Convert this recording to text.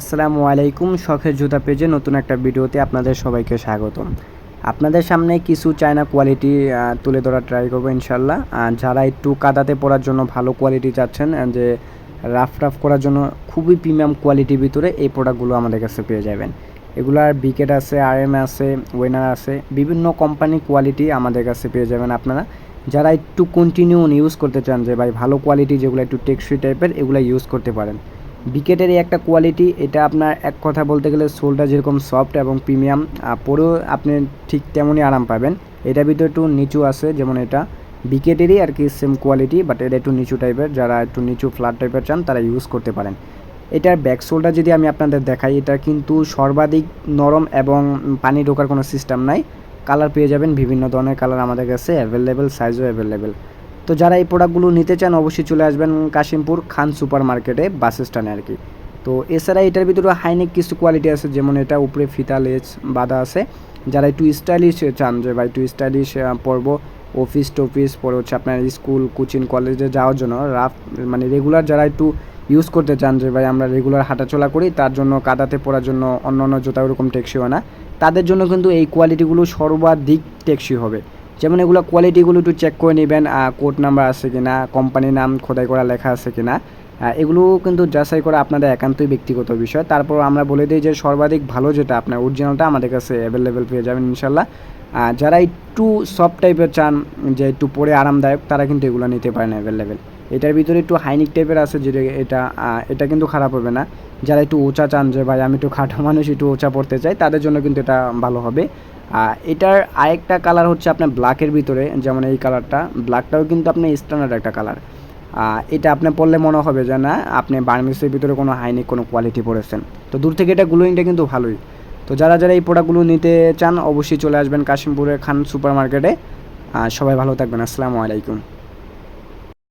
আসসালামু আলাইকুম, শখের জুতা পেজে নতুন একটা ভিডিওতে আপনাদের সবাইকে স্বাগতম। আপনাদের সামনে কিছু চায়না কোয়ালিটি তুলে ধরার ট্রাই করব ইনশাল্লাহ যারা একটু কাদাতে পড়ার জন্য ভালো কোয়ালিটি চাচ্ছেন যে রাফ টাফ করার জন্য খুবই প্রিমিয়াম কোয়ালিটির ভিতরে এই প্রোডাক্টগুলো আমাদের কাছে পেয়ে যাবেন। এগুলার বিকেট আছে আর এম আছে ওয়েনার আছে, বিভিন্ন কোম্পানি কোয়ালিটি আমাদের কাছে পেয়ে যাবেন আপনারা। যারা একটু কন্টিনিউ ইউজ করতে চান যে ভাই ভালো কোয়ালিটি যেগুলো একটু টেকসই টাইপের এগুলো ইউজ করতে পারেন। বিকেটের এই একটা কোয়ালিটি এটা আপনার এক কথা বলতে গেলে সোলটা যেরকম সফট এবং প্রিমিয়াম পরেও আপনি ঠিক তেমনই আরাম পাবেন। এটার ভিতরে একটু নিচু আছে যেমন এটা। বিকেটেরই আর কি সেম কোয়ালিটি বাট এটা একটু নিচু টাইপের যারা একটু নিচু ফ্ল্যাট টাইপের চান, তারা ইউজ করতে পারেন। এটার ব্যাক সোলটা যদি আমি আপনাদের দেখাই এটা কিন্তু সর্বাধিক নরম এবং পানি ঢোকার কোনো সিস্টেম নাই। কালার পেয়ে যাবেন, বিভিন্ন ধরনের কালার আমাদের কাছে অ্যাভেলেবেল সাইজও অ্যাভেলেবেল তো যারা এই প্রোডাক্টগুলো নিতে চান, অবশ্যই চলে আসবেন কাশিমপুর খান সুপার মার্কেটে বাস স্ট্যান্ডে আর কি। তো এছাড়া এটার ভিতরে হাইনিক কিছু কোয়ালিটি আছে, যেমন এটা উপরে ফিতা, লেজ বাঁধা আছে। যারা একটু স্টাইলিশ চান, যে ভাই একটু স্টাইলিশ পরব অফিস টফিস, পরে হচ্ছে আপনার স্কুল কোচিং কলেজে যাওয়ার জন্য রাফ মানে রেগুলার যারা একটু ইউজ করতে চান, যে ভাই আমরা রেগুলার হাঁটাচলা করি, তার জন্য কাদাতে পড়ার জন্য অন্য অন্য জুতা ওরকম টেকসই হয় না। তাদের জন্য কিন্তু এই কোয়ালিটিগুলো সর্বাধিক টেকসই হবে। যেমন এগুলো কোয়ালিটিগুলো একটু চেক করে নেবেন কোড নাম্বার আছে কিনা কোম্পানির নাম খোদাই করা লেখা আছে কিনা। এগুলো কিন্তু যাচাই করা আপনাদের একান্তই ব্যক্তিগত বিষয়। তারপর আমরা বলে দিই যে সর্বাধিক ভালো যেটা আপনার অরিজিনালটা আমাদের কাছে অ্যাভেলেবেল পেয়ে যাবেন ইনশাল্লাহ। যারা একটু সফট টাইপের চান, যে একটু পরে আরামদায়ক, তারা কিন্তু এগুলো নিতে পারেন অ্যাভেলেবেল এটার ভিতরে একটু হাইনিক টাইপের আছে যেটা এটা এটা কিন্তু খারাপ হবে না। যারা একটু উঁচা চান যে, ভাই, আমি একটু খাটো মানুষ, একটু উঁচা পড়তে চাই, তাদের জন্য কিন্তু এটা ভালো হবে। এটার আরেকটা কালার হচ্ছে আপনার ব্ল্যাকের ভিতরে, যেমন এই কালারটা ব্ল্যাকটাও কিন্তু আপনার স্ট্যান্ডার্ড একটা কালার এটা আপনি পড়লে মনে হবে যে না, আপনি বার্মিসের ভিতরে কোনো হাইনিক কোনো কোয়ালিটি পড়েছেন। তো দূর থেকে এটা গ্লোয়িংটা কিন্তু ভালোই। তো যারা যারা এই প্রোডাক্টগুলো নিতে চান, অবশ্যই চলে আসবেন কাশিমপুরের খান সুপার মার্কেটে সবাই ভালো থাকবেন। আসসালামু আলাইকুম।